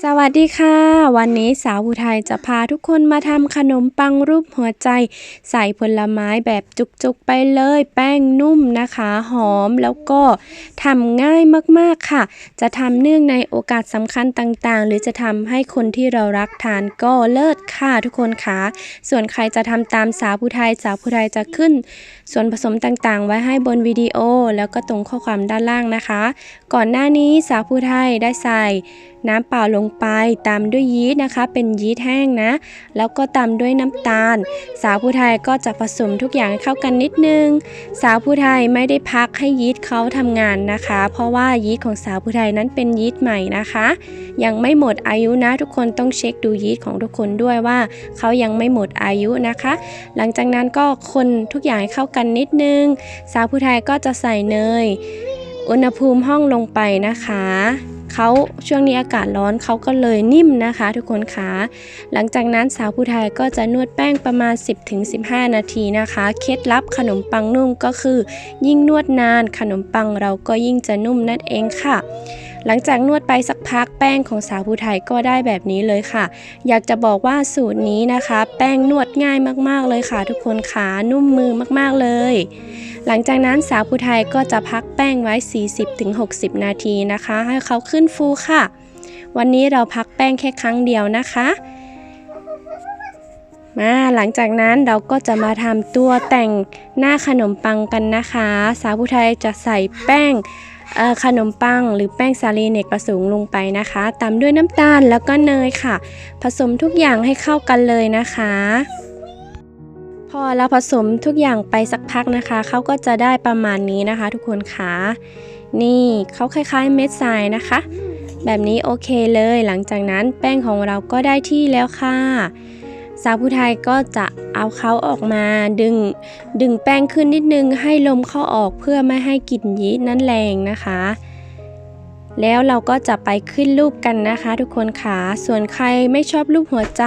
สวัสดีค่ะ วันนี้สาวผู้ไทยจะพาทุกคนมาทำขนมปังรูปหัวใจ ใส่ผลไม้แบบจุกๆไปเลย แป้งนุ่มนะคะ หอมแล้วก็ทำง่ายมากๆค่ะ จะทำเนื่องในโอกาสสำคัญต่างๆ หรือจะทำให้คนที่เรารักทานก็เลิศค่ะทุกคนค่ะ ส่วนใครจะทำตามสาวผู้ไทยสาวผู้ไทยจะขึ้น ส่วนผสมต่างๆ ไว้ให้บนวิดีโอ แล้วก็ตรงข้อความด้านล่างนะคะ ก่อนหน้านี้สาวผู้ไทยได้ใส่น้ำเปล่าลงไป ตามด้วยยีสต์นะคะ เป็นยีสต์แห้งนะ แล้วก็ตามด้วยน้ำตาล สาวผู้ไทยก็จะผสมทุกอย่างให้เข้ากันนิดนึง สาวผู้ไทยไม่ได้พักให้ยีสต์เขาทำงานนะคะ เพราะว่ายีสต์ของสาวผู้ไทยนั้นเป็นยีสต์ใหม่นะคะ ยังไม่หมดอายุนะ ทุกคนต้องเช็คดูยีสต์ของทุกคนด้วยว่าเขายังไม่หมดอายุนะคะ หลังจากนั้นก็คนทุกอย่างให้เข้ากันนิดนึง สาวผู้ไทยก็จะใส่เนย อุณหภูมิห้องลงไปนะคะ เขาช่วงนี้อากาศร้อนเขาก็เลยนิ่มนะคะ ทุกคนคะหลังจากนั้นสาวผู้ไทยก็จะนวดแป้งประมาณ 10-15 นาทีนะคะ เคล็ดลับขนมปังนุ่มก็คือ ยิ่งนวดนานขนมปังเราก็ยิ่งจะนุ่มนั่นเองค่ะ หลังจากนวดไปสักพักแป้งของสาวผู้ไทยก็ได้แบบนี้เลยค่ะ อยากจะบอกว่าสูตรนี้นะคะ แป้งนวดง่ายมากๆเลยค่ะ ทุกคนขานุ่มมือมากๆเลยหลังจากนั้นสาวผู้ไทยก็จะพักแป้งไว้ 40-60 นาทีนะคะ ให้เขาขึ้นฟูค่ะ วันนี้เราพักแป้งแค่ครั้งเดียวนะคะ มาหลังจากนั้นเราก็จะมาทำตัวแต่งหน้าขนมปังกันนะคะ สาวผู้ไทยจะใส่แป้งขนมปังหรือแป้งสาลีเนกประสงค์ลงไปนะคะ ตามด้วยน้ำตาลแล้วก็เนยค่ะ ผสมทุกอย่างให้เข้ากันเลยนะคะ พอเราผสมทุกอย่างไปสักพักนะคะเขาก็จะได้ประมาณนี้นะคะ ทุกคนค่ะ นี่เขาคล้ายๆเม็ดทรายนะคะ แบบนี้โอเคเลยหลังจากนั้นแป้งของเราก็ได้ที่แล้วค่ะ สาวผู้ไทยก็จะเอาเขาออกมาดึง ดึงแป้งขึ้นนิดนึงให้ลมเข้าออกเพื่อไม่ให้กลิ่นยีสต์นั้นแรงนะคะ แล้วเราก็จะไปขึ้นรูปกันนะคะ ทุกคนค่ะส่วนใครไม่ชอบรูปหัวใจ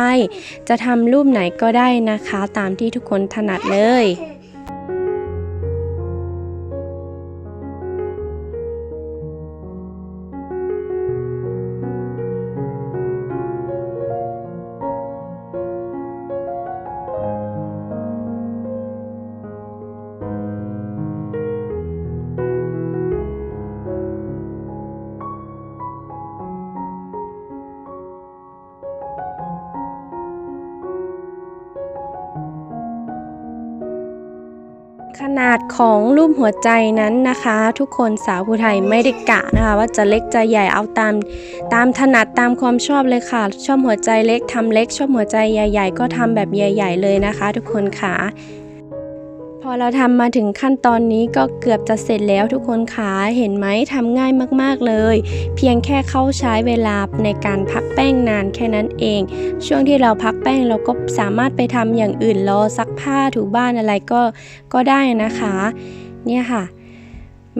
จะทำรูปไหนก็ได้นะคะ ตามที่ทุกคนถนัดเลย ขนาดของรูปหัวใจนั้นนะคะ ทุกคนสาวผู้ไทยไม่ได้กะนะคะ ว่าจะเล็กจะใหญ่เอาตาม ตามถนัดตามความชอบเลยค่ะ ชอบหัวใจเล็กทำเล็ก ชอบหัวใจใหญ่ ๆ ก็ทำแบบใหญ่ ๆ เลยนะคะ ทุกคนค่ะ พอเราทำมาถึงขั้นตอนนี้ก็เกือบจะเสร็จแล้วทุกคนค่ะเห็นไหมทำง่ายมากๆเลย เพียงแค่เข้าใช้เวลาในการพักแป้งนานแค่นั้นเอง ช่วงที่เราพักแป้งเราก็สามารถไปทำอย่างอื่นรอซักผ้าถูบ้านอะไรก็ก็ได้นะคะ เนี่ยค่ะ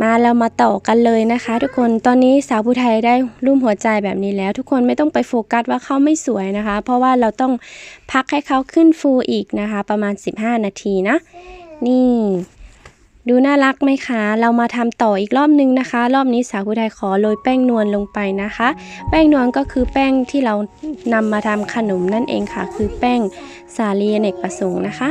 มาเรามาต่อกันเลยนะคะ ทุกคนตอนนี้สาวผู้ไทยได้รูปหัวใจแบบนี้แล้ว ทุกคนไม่ต้องไปโฟกัสว่าเขาไม่สวยนะคะ เพราะว่าเราต้องพักให้เขาขึ้นฟูอีกนะคะ ประมาณ 15 นาทีนะ นี่ ดูน่ารักไหมคะ เรามาทำต่ออีกรอบนึงนะคะ รอบนี้สาวผู้ไทยขอโรยแป้งนวลลงไปนะคะ แป้งนวลก็คือแป้งที่เรานำมาทำขนมนั่นเองค่ะ คือแป้งสาลีอเนกประสงค์นะคะ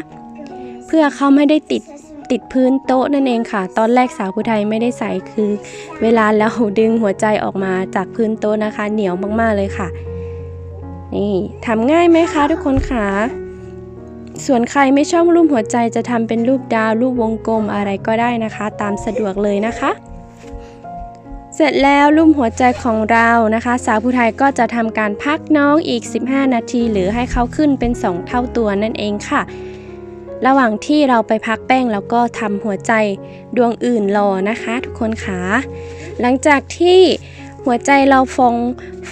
เพื่อเขาไม่ได้ติดติดพื้นโต๊ะนั่นเองค่ะ ตอนแรกสาวผู้ไทยไม่ได้ใส่คือ เวลาเราดึงหัวใจออกมาจากพื้นโต๊ะนะคะ เหนียวมากๆเลยค่ะ นี่ทำง่ายไหมคะทุกคนค่ะ ส่วนใครไม่ชอบรูปหัวใจจะทำเป็นรูปดาวรูปวงกลมอะไรก็ได้นะคะ ตามสะดวกเลยนะคะ เสร็จแล้วรูปหัวใจของเรานะคะ สาวผู้ไทยก็จะทำการพักน้องอีก 15 นาที หรือให้เขาขึ้นเป็น 2 เท่าตัวนั่นเองค่ะ ระหว่างที่เราไปพักแป้งแล้วก็ทำหัวใจดวงอื่นรอนะคะ ทุกคนค่ะหลังจากที่ หัวใจเราฟอง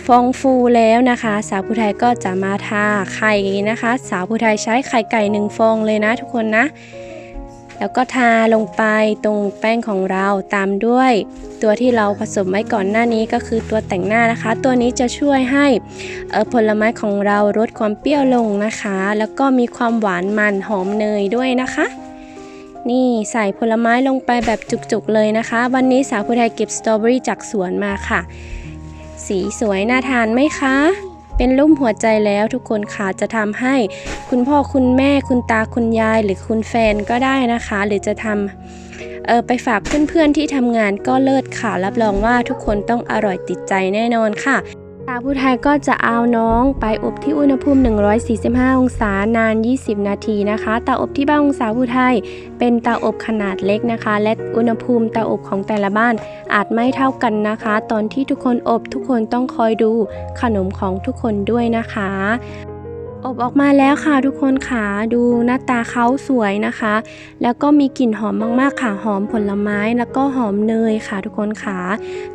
ฟองฟูแล้วนะคะ สาวผู้ไทยก็จะมาทาไข่นะคะ สาวผู้ไทยใช้ไข่ไก่หนึ่งฟองเลยนะทุกคนนะ แล้วก็ทาลงไปตรงแป้งของเราตามด้วย ตัวที่เราผสมไว้ก่อนหน้านี้ก็คือตัวแต่งหน้านะคะ ตัวนี้จะช่วยให้ผลไม้ของเราลดความเปรี้ยวลงนะคะ แล้วก็มีความหวานมันหอมเนยด้วยนะคะ นี่ใส่ผลไม้ลงไปแบบจุกๆเลยนะคะ วันนี้สาวผู้ไทยเก็บสตรอเบอรี่จากสวนมาค่ะ สีสวยน่าทานไหมคะ เป็นรูปหัวใจแล้วทุกคนค่ะจะทำให้ คุณพ่อคุณแม่คุณตาคุณยายหรือคุณแฟนก็ได้นะคะ หรือจะทำเออไปฝากเพื่อนๆที่ทำงานก็เลิศค่ะ รับรองว่าทุกคนต้องอร่อยติดใจแน่นอนค่ะาผู้ไทยก็จะเอาน้องไปอบที่อุณหภูมิ 145 องศานาน 20 นาทีนะคะเตาอบที่บ้านองศาผู้ไทย เป็นเตาอบขนาดเล็กนะคะ และอุณหภูมิเตาอบของแต่ละบ้านอาจไม่เท่ากันนะคะ ตอนที่ทุกคนอบทุกคนต้องคอยดูขนมของทุกคนด้วยนะคะ อบออกมาแล้วค่ะทุกคนค่ะดูหน้าตาเขาสวยนะคะ แล้วก็มีกลิ่นหอมมากๆค่ะหอมผลไม้แล้วก็หอมเนยค่ะทุกคนค่ะ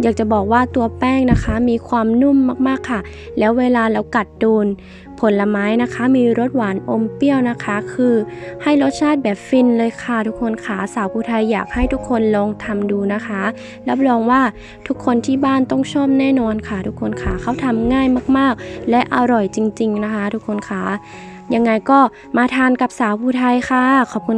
อยากจะบอกว่าตัวแป้งนะคะ มีความนุ่มมากๆค่ะ แล้วเวลาเรากัดโดน ผลไม้นะคะมีรสหวานอมเปรี้ยวนะคะ คือให้รสชาติแบบฟินเลยค่ะทุกคนค่ะสาวผู้ไทยอยากให้ทุกคนลองทำดูนะคะ รับรองว่าทุกคนที่บ้านต้องชอบแน่นอนค่ะ ทุกคนค่ะเขาทำง่ายมากๆ และอร่อยจริง ๆนะคะ ทุกคนค่ะยังไงก็มาทานกับสาวผู้ไทยค่ะ ขอบคุณ